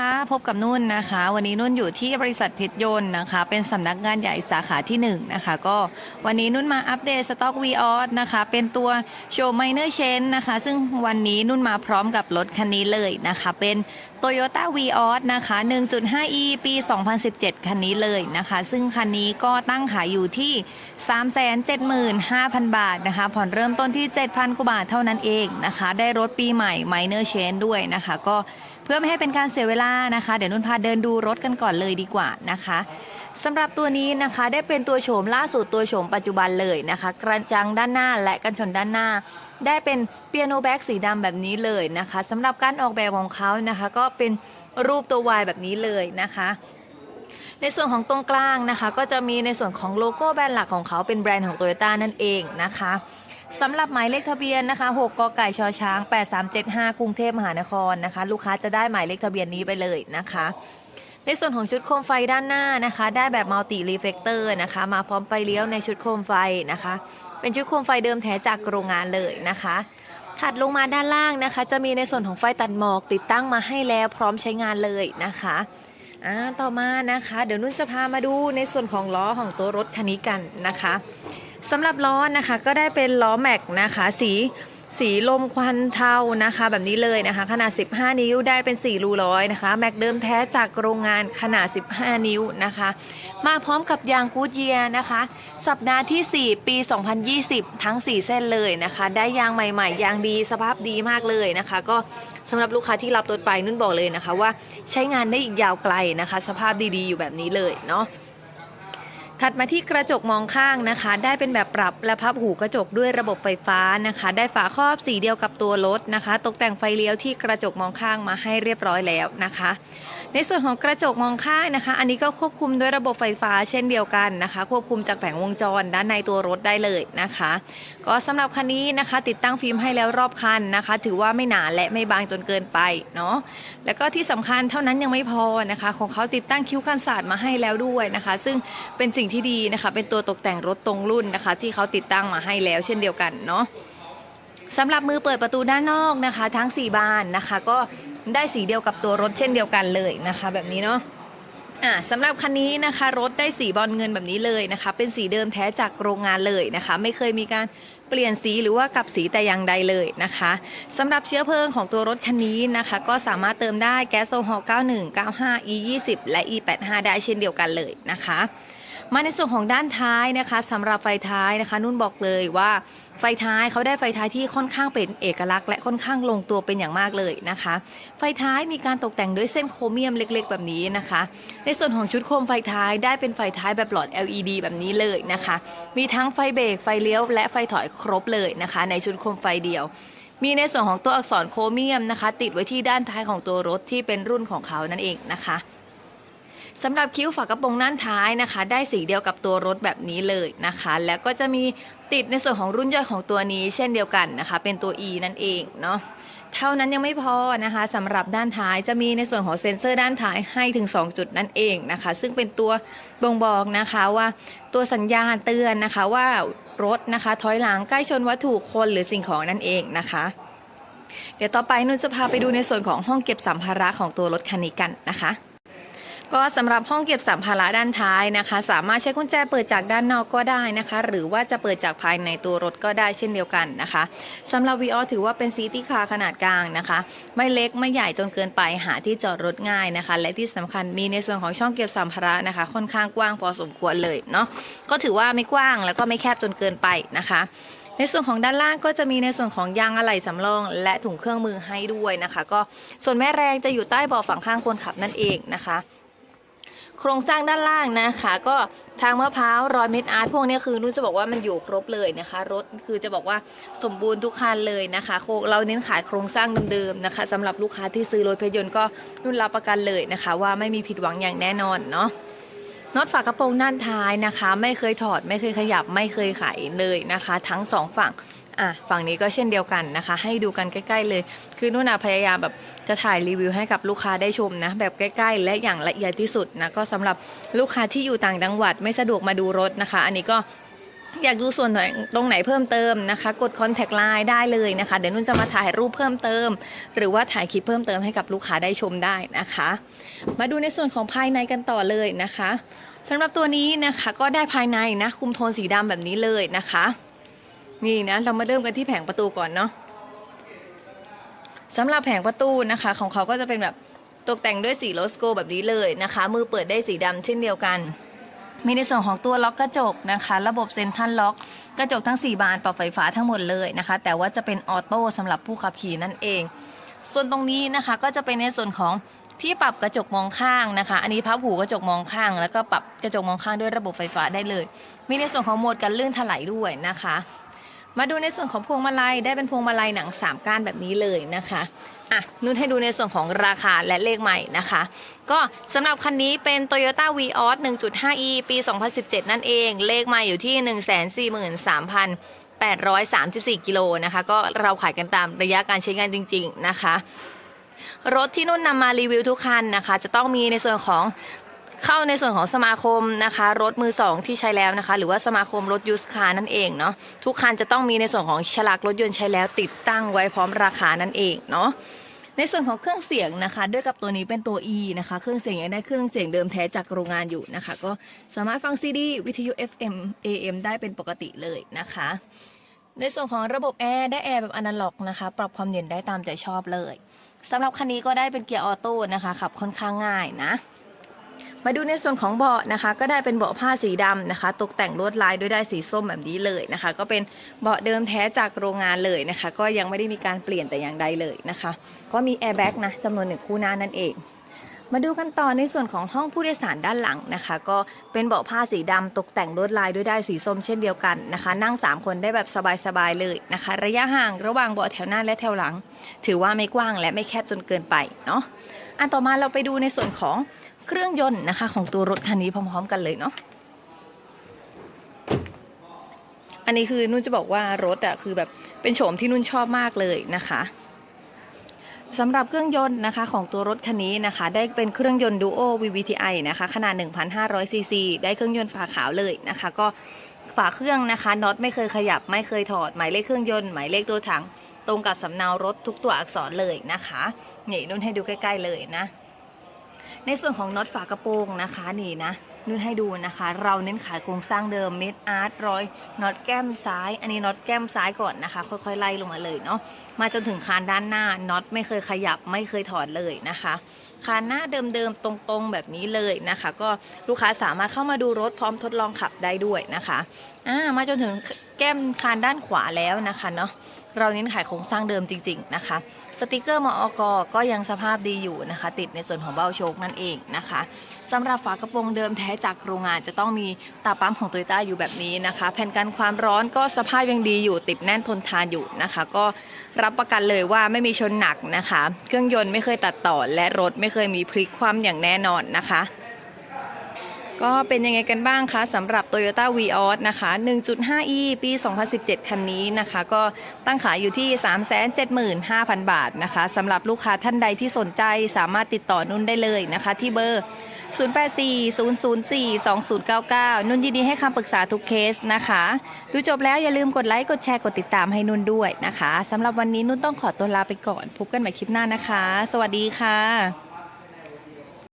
ค่ะพบกับนุ่นนะคะ วันนี้นุ่นอยู่ที่บริษัทเพชรยนต์นะคะ เป็นสำนักงานใหญ่สาขาที่1นงนะคะ ก็วันนี้นุ่นมาอัปเดตสต็อก v ีออสนะคะ เป็นตัวโชว์ไมเนอร์เชนนะคะ ซึ่งวันนี้นุ่นมาพร้อมกับรถคันนี้เลยนะคะ เป็น Toyota v ีออสนะคะ 1.5e ปี 2017 คันนี้เลยนะคะ ซึ่งคันนี้ก็ตั้งขายอยู่ที่ 375,000 บาทนะคะ ผ่อนเริ่มต้นที่ 7,000กว่าบาทเท่านั้นเองนะคะ ได้รถปีใหม่ Minor Change ด้วยนะคะ ก็ เพื่อไม่ให้เป็นการเสียเวลานะคะ เดี๋ยวนุ่นพาเดินดูรถกันก่อนเลยดีกว่านะคะสำหรับตัวนี้นะคะได้เป็นตัวโฉมล่าสุดตัวโฉมปัจจุบันเลยนะคะ กระจังด้านหน้าและกันชนด้านหน้า ได้เป็นเปียโนแบ็กสีดำแบบนี้เลยนะคะสำหรับการออกแบบของเขานะคะ ก็เป็นรูปตัว Y แบบนี้เลยนะคะในส่วนของตรงกลางนะคะ ก็จะมีในส่วนของโลโก้แบรนด์หลักของเขาเป็นแบรนด์ของโตโยต้านั่นเองนะคะ สำหรับหมายเลขทะเบียนนะคะ6กไก่ชอช้าง 8375 กรุงเทพมหานครนะคะ ลูกค้าจะได้หมายเลขทะเบียนนี้ไปเลยนะคะ ในส่วนของชุดโคมไฟด้านหน้านะคะ ได้แบบมัลติรีเฟกเตอร์นะคะ มาพร้อมไฟเลี้ยวในชุดโคมไฟนะคะ เป็นชุดโคมไฟเดิมแท้จากโรงงานเลยนะคะ ถัดลงมาด้านล่างนะคะ จะมีในส่วนของไฟตัดหมอกติดตั้งมาให้แล้วพร้อมใช้งานเลยนะคะอ่าต่อมานะคะ เดี๋ยวนุ่นจะพามาดูในส่วนของล้อของตัวรถคันนี้กันนะคะ สำหรับล้อนะคะก็ได้เป็นล้อแม็กนะคะสีสีลมควันเทานะคะ แบบนี้เลยนะคะ ขนาด 15 นิ้วได้เป็น 4 รูร้อยนะคะ แม็กเดิมแท้จากโรงงานขนาด 15 นิ้วนะคะ มาพร้อมกับยางกูดเยียนะคะ สัปดาห์ที่ 4 ปี 2020 ทั้ง 4 เส้นเลยนะคะ ได้ยางใหม่ๆ ยางดีสภาพดีมากเลยนะคะ ก็สำหรับลูกค้าที่รับรถไปนุ่นบอกเลยนะคะ ว่าใช้งานได้อีกยาวไกลนะคะ สภาพดีๆ อยู่แบบนี้เลยเนาะ ถัดมาที่กระจกมองข้างนะคะ ได้เป็นแบบปรับและพับหูกระจกด้วยระบบไฟฟ้านะคะ ได้ฝาครอบสีเดียวกับตัวรถนะคะ ตกแต่งไฟเลี้ยวที่กระจกมองข้างมาให้เรียบร้อยแล้วนะคะ ในส่วนของกระจกมองข้างนะคะ อันนี้ก็ควบคุมด้วยระบบไฟฟ้าเช่นเดียวกันนะคะ ควบคุมจากแผงวงจรด้านในตัวรถได้เลยนะคะ ก็สำหรับคันนี้นะคะ ติดตั้งฟิล์มให้แล้วรอบคันนะคะ ถือว่าไม่หนาและไม่บางจนเกินไปเนาะแล้วก็ที่สำคัญเท่านั้นยังไม่พอนะคะ ของเขาติดตั้งคิ้วกันศาสตร์มาให้แล้วด้วยนะคะ ซึ่งเป็นสิ่งที่ดีนะคะ เป็นตัวตกแต่งรถตรงรุ่นนะคะ ที่เขาติดตั้งมาให้แล้วเช่นเดียวกันเนาะ สำหรับมือเปิดประตูด้านนอกนะคะ ทั้ง 4 บานนะคะ ก็ได้สีเดียวกับตัวรถเช่นเดียวกันเลยนะคะ แบบนี้เนาะอ่าสำหรับคันนี้นะคะรถได้สีบอลเงินแบบนี้เลยนะคะ เป็นสีเดิมแท้จากโรงงานเลยนะคะ ไม่เคยมีการเปลี่ยนสีหรือว่ากลับสีแต่อย่างใดเลยนะคะสำหรับเชื้อเพลิงของตัวรถคันนี้นะคะ ก็สามารถเติมได้แก๊สโซฮอล์91 95 E 20 และ E 85 ได้เช่นเดียวกันเลยนะคะ มาในส่วนของด้านท้ายนะคะสำหรับไฟท้ายนะคะ นุ่นบอกเลยว่าไฟท้ายเขาได้ไฟท้ายที่ค่อนข้างเป็นเอกลักษณ์และค่อนข้างลงตัวเป็นอย่างมากเลยนะคะ ไฟท้ายมีการตกแต่งด้วยเส้นโครเมียมเล็ก ๆ แบบนี้นะคะ ในส่วนของชุดโคมไฟท้ายได้เป็นไฟท้ายแบบหลอด LED แบบนี้เลยนะคะ มีทั้งไฟเบรกไฟเลี้ยว และไฟถอยครบเลยนะคะ ในชุดโคมไฟเดียวมีในส่วนของตัวอักษรโครเมียมนะคะ ติดไว้ที่ด้านท้ายของตัวรถที่เป็นรุ่นของเขานั่นเองนะคะ สำหรับคิ้วฝากระโปรงด้านท้ายนะคะ ได้สีเดียวกับตัวรถแบบนี้เลยนะคะ แล้วก็จะมีติดในส่วนของรุ่นย่อยของตัวนี้ เช่นเดียวกันนะคะ เป็นตัว E นั่นเองเนาะเท่านั้นยังไม่พอนะคะสำหรับด้านท้ายจะมีในส่วนของเซ็นเซอร์ด้านท้ายให้ถึง 2 จุดนั่นเองนะคะ ซึ่งเป็นตัวบ่งบอกนะคะว่าตัวสัญญาณเตือนนะคะว่ารถนะคะถอยหลังใกล้ชนวัตถุคนหรือสิ่งของนั่นเองนะคะเดี๋ยวต่อไปนุ่นจะพาไปดูในส่วนของห้องเก็บสัมภาระของตัวรถคันนี้กันนะคะ ก็สำหรับห้องเก็บสัมภาระด้านท้ายนะคะ สามารถใช้กุญแจเปิดจากด้านนอกก็ได้นะคะ หรือว่าจะเปิดจากภายในตัวรถก็ได้เช่นเดียวกันนะคะสำหรับ v ีออถือว่าเป็นซีตี้คาร์ขนาดกลางนะคะ ไม่เล็กไม่ใหญ่จนเกินไปหาที่จอดรถง่ายนะคะ และที่สำคัญมีในส่วนของช่องเก็บสัมภาระนะคะ ค่อนข้างกว้างพอสมควรเลยเนาะก็ถือว่าไม่กว้างแล้วก็ไม่แคบจนเกินไปนะคะในส่วนของด้านล่างก็จะมีในส่วนของยางอะไหล่สำรอง และถุงเครื่องมือให้ด้วยนะคะ ก็ส่วนแม่แรงจะอยู่ใต้เบาะฝั่งข้างคนขับนั่นเองนะคะ โครงสร้างด้านล่างนะคะ ก็ทางมะพร้าวรอยเม็ดอาร์ตพวกนี้คือนุ่นจะบอกว่ามันอยู่ครบเลยนะคะ รถคือจะบอกว่าสมบูรณ์ทุกคันเลยนะคะโคเราเน้นขายโครงสร้างเดิมๆนะคะสำหรับลูกค้าที่ซื้อรถเพชรยนต์ก็นุ่นรับประกันเลยนะคะ ว่าไม่มีผิดหวังอย่างแน่นอนเนาะน็อตฝากระโปรงด้านท้ายนะคะ ไม่เคยถอดไม่เคยขยับไม่เคยไขเลยนะคะ ทั้งสองฝั่ง อะฝั่งนี้ก็เช่นเดียวกันนะคะ ให้ดูกันใกล้ ๆ เลย คือนุ่นอะพยายามแบบจะถ่ายรีวิวให้กับลูกค้าได้ชมนะ แบบใกล้ ๆ และอย่างละเอียดที่สุดนะก็สำหรับลูกค้าที่อยู่ต่างจังหวัดไม่สะดวกมาดูรถนะคะ อันนี้ก็อยากดูส่วนไหนตรงไหนเพิ่มเติมนะคะ กด contact line ได้เลยนะคะ เดี๋ยวนุ่นจะมาถ่ายรูปเพิ่มเติม หรือว่าถ่ายคลิปเพิ่มเติมให้กับลูกค้าได้ชมได้นะคะ มาดูในส่วนของภายในกันต่อเลยนะคะสำหรับตัวนี้นะคะก็ได้ภายในนะคุมโทนสีดำแบบนี้เลยนะคะ นี่นะเรามาเริ่มกันที่แผงประตูก่อนเนาะสำหรับแผงประตูนะคะ ของเขาก็จะเป็นแบบตกแต่งด้วยสีโลสโกแบบนี้เลยนะคะ มือเปิดได้สีดำเช่นเดียวกัน มีในส่วนของตัวล็อกกระจกนะคะ ระบบเซนทรัลล็อกกระจกทั้ง 4 บานปรับไฟฟ้าทั้งหมดเลยนะคะ แต่ว่าจะเป็นออโต้สำหรับผู้ขับขี่นั่นเอง ส่วนตรงนี้นะคะก็จะเป็นในส่วนของที่ปรับกระจกมองข้างนะคะ อันนี้พับหูกระจกมองข้าง แล้วก็ปรับกระจกมองข้างด้วยระบบไฟฟ้าได้เลย มีในส่วนของโหมดกันลื่นถลายด้วยนะคะ มาดูในส่วนของพวงมาลัยได้เป็นพวงมาลัยหนัง3ก้านแบบนี้เลยนะคะอะนุ่นให้ดูในส่วนของราคาและเลขใหม่นะคะ ก็สำหรับคันนี้เป็น Toyota Vios 1.5e ปี 2017 นั่นเอง เลขใหม่อยู่ที่ 143,834 กิโลนะคะ ก็เราขายกันตามระยะการใช้งานจริง ๆ นะคะรถที่นุ่นนำมารีวิวทุกคันนะคะ จะต้องมีในส่วนของ เข้าในส่วนของสมาคมนะคะ รถมือสองที่ใช้แล้วนะคะ หรือว่าสมาคมรถยูสคาร์นั่นเองเนาะทุกคันจะต้องมีในส่วนของฉลากรถยนต์ใช้แล้วติดตั้งไว้พร้อมราคานั่นเองเนาะในส่วนของเครื่องเสียงนะคะ ด้วยกับตัวนี้เป็นตัว E นะคะ เครื่องเสียงยังได้เครื่องเสียงเดิมแท้จากโรงงานอยู่นะคะ ก็สามารถฟังซีดีวิทยุ FM AM ได้เป็นปกติเลยนะคะ ในส่วนของระบบแอร์ได้แอร์แบบอนาล็อกนะคะ ปรับความเย็นได้ตามใจชอบเลยสำหรับคันนี้ก็ได้เป็นเกียร์ออโต้นะคะขับค่อนข้างง่ายนะ มาดูในส่วนของเบาะนะคะ ก็ได้เป็นเบาะผ้าสีดำนะคะ ตกแต่งลวดลายด้วยได้สีส้มแบบนี้เลยนะคะ ก็เป็นเบาะเดิมแท้จากโรงงานเลยนะคะ ก็ยังไม่ได้มีการเปลี่ยนแต่อย่างใดเลยนะคะ ก็มีแอร์แบ็กนะจำนวนหนึ่งคู่หน้านั่นเองมาดูกันต่อในส่วนของห้องผู้โดยสารด้านหลังนะคะ ก็เป็นเบาะผ้าสีดำตกแต่งลวดลายด้วยได้ายสีส้มเช่นเดียวกันนะคะ นั่ง 3 คนได้แบบสบายๆเลยนะคะ ระยะห่างระหว่างเบาะแถวหน้าและแถวหลัง ถือว่าไม่กว้างและไม่แคบจนเกินไปเนาะอันต่อมาเราไปดูในส่วนของ เครื่องยนต์นะคะของตัวรถคันนี้พร้อม ๆ กันเลยเนาะอันนี้คือนุ่นจะบอกว่ารถอะคือแบบเป็นโฉมที่นุ่นชอบมากเลยนะคะสำหรับเครื่องยนต์นะคะของตัวรถคันนี้นะคะ ได้เป็นเครื่องยนต์ Duo VVTi นะคะขนาด 1,500 ซีซีได้เครื่องยนต์ฝาขาวเลยนะคะ ก็ฝาเครื่องนะคะน็อตไม่เคยขยับไม่เคยถอด หมายเลขเครื่องยนต์หมายเลขตัวถัง ตรงกับสำเนารถทุกตัวอักษรเลยนะคะนี่นุ่นให้ดูใกล้ ๆ เลยนะ ในส่วนของน็อตฝากระโปรงนะคะนี่นะนุ่นให้ดูนะคะ เราเน้นขายโครงสร้างเดิมเม็ดอาร์ตร้อยน็อตแก้มซ้าย อันนี้น็อตแก้มซ้ายก่อนนะคะ ค่อยๆไล่ลงมาเลยเนาะมาจนถึงคานด้านหน้าน็อตไม่เคยขยับไม่เคยถอดเลยนะคะคานหน้าเดิมๆตรงๆแบบนี้เลยนะคะ ก็ลูกค้าสามารถเข้ามาดูรถพร้อมทดลองขับได้ด้วยนะคะอ่ามาจนถึงแก้มคานด้านขวาแล้วนะคะเนาะ เราเน้นขายโครงสร้างเดิมจริง ๆ นะคะ สติกเกอร์มอกก็ยังสภาพดีอยู่นะคะ ติดในส่วนของเบ้าโชคนั่นเองนะคะสำหรับฝากระโปรงเดิมแท้จากโรงงานจะต้องมีตาปั๊มของโตโยต้าอยู่แบบนี้นะคะ แผ่นกันความร้อนก็สภาพยังดีอยู่ ติดแน่นทนทานอยู่นะคะ ก็รับประกันเลยว่าไม่มีชนหนักนะคะ เครื่องยนต์ไม่เคยตัดต่อและรถไม่เคยมีพลิกคว่ำอย่างแน่นอนนะคะ ก็เป็นยังไงกันบ้างคะสำหรับ Toyota Vios นะคะ 1.5e ปี 2017 คันนี้นะคะ ก็ตั้งขายอยู่ที่ 375,000 บาทนะคะสำหรับลูกค้าท่านใดที่สนใจสามารถติดต่อนุ่นได้เลยนะคะ ที่เบอร์ 0840042099 นุ่นยินดีให้คำปรึกษาทุกเคสนะคะ ดูจบแล้วอย่าลืมกดไลค์กดแชร์กดติดตามให้นุ่นด้วยนะคะสำหรับวันนี้นุ่นต้องขอตัวลาไปก่อน พบกันใหม่คลิปหน้านะคะ สวัสดีค่ะ